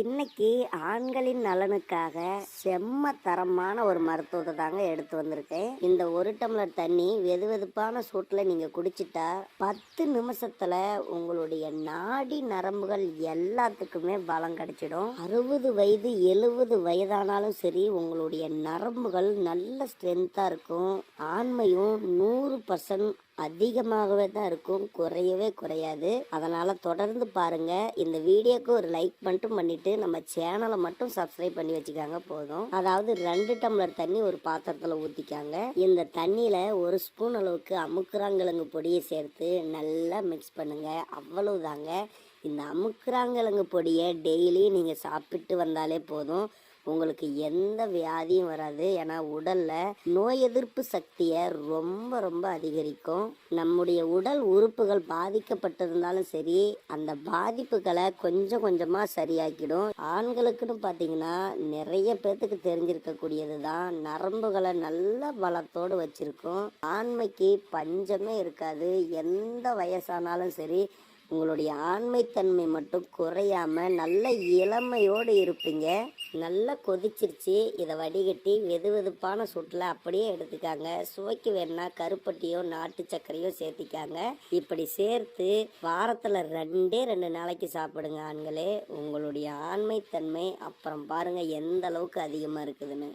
இன்னைக்கு ஆண்களின் நலனுக்காக செம்ம தரமான ஒரு மருத்துவத்தை தாங்க எடுத்து வந்திருக்கேன். இந்த ஒரு டம்ளர் தண்ணி வெது வெதுப்பான சூட்டில் நீங்கள் குடிச்சிட்டா பத்து நிமிஷத்தில் உங்களுடைய நாடி நரம்புகள் எல்லாத்துக்குமே பலம் கிடைச்சிடும். அறுபது வயது எழுபது வயதானாலும் சரி உங்களுடைய நரம்புகள் நல்ல ஸ்ட்ரென்த்தாக இருக்கும். ஆண்மையும் நூறு பர்சன்ட் அதிகமாகவே தான் இருக்கும். குறையவே குறையாது. அதனால் தொடர்ந்து பாருங்க. இந்த வீடியோக்கு ஒரு லைக் மட்டும் பண்ணிட்டு நம்ம சேனலை மட்டும் சப்ஸ்கிரைப் பண்ணி வச்சுக்காங்க போதும். அதாவது ரெண்டு டம்ளர் தண்ணி ஒரு பாத்திரத்தில் ஊற்றிக்காங்க இந்த தண்ணியில் ஒரு ஸ்பூன் அளவுக்கு அமுக்குறாங்கிழங்கு பொடியை சேர்த்து நல்லா மிக்ஸ் பண்ணுங்க. அவ்வளவுதாங்க. இந்த அமுக்குறாங்கிழங்கு பொடியை டெய்லி நீங்கள் சாப்பிட்டு வந்தாலே போதும். உங்களுக்கு எந்த வியாதியும் வராது. ஏன்னா உடல்ல நோய் எதிர்ப்பு சக்தியை ரொம்ப ரொம்ப அதிகரிக்கும். நம்முடைய உடல் உறுப்புகள் பாதிக்கப்பட்டிருந்தாலும் சரி அந்த பாதிப்புகளை கொஞ்சம் கொஞ்சமா சரியாக்கிடும். ஆண்களுக்குன்னு பார்த்தீங்கன்னா நிறைய பேர்த்துக்கு தெரிஞ்சிருக்கக்கூடியது தான் நரம்புகளை நல்ல பலத்தோடு வச்சிருக்கும். ஆண்மைக்கு பஞ்சமே இருக்காது. எந்த வயசானாலும் சரி உங்களுடைய ஆண்மைத்தன்மை மட்டும் குறையாம நல்ல இளமையோடு இருப்பீங்க. நல்லா கொதிச்சிருச்சு இதை வடிகட்டி வெது வெதுப்பான சூட்டில் அப்படியே எடுத்துக்காங்க. சுவைக்கு வேணா கருப்பட்டியோ நாட்டு சர்க்கரையோ சேர்த்திக்காங்க. இப்படி சேர்த்து வாரத்தில் ரெண்டே ரெண்டு நாளைக்கு சாப்பிடுங்க ஆண்களே. உங்களுடைய ஆண்மைத்தன்மை அப்புறம் பாருங்கள் எந்த அளவுக்கு அதிகமாக இருக்குதுன்னு.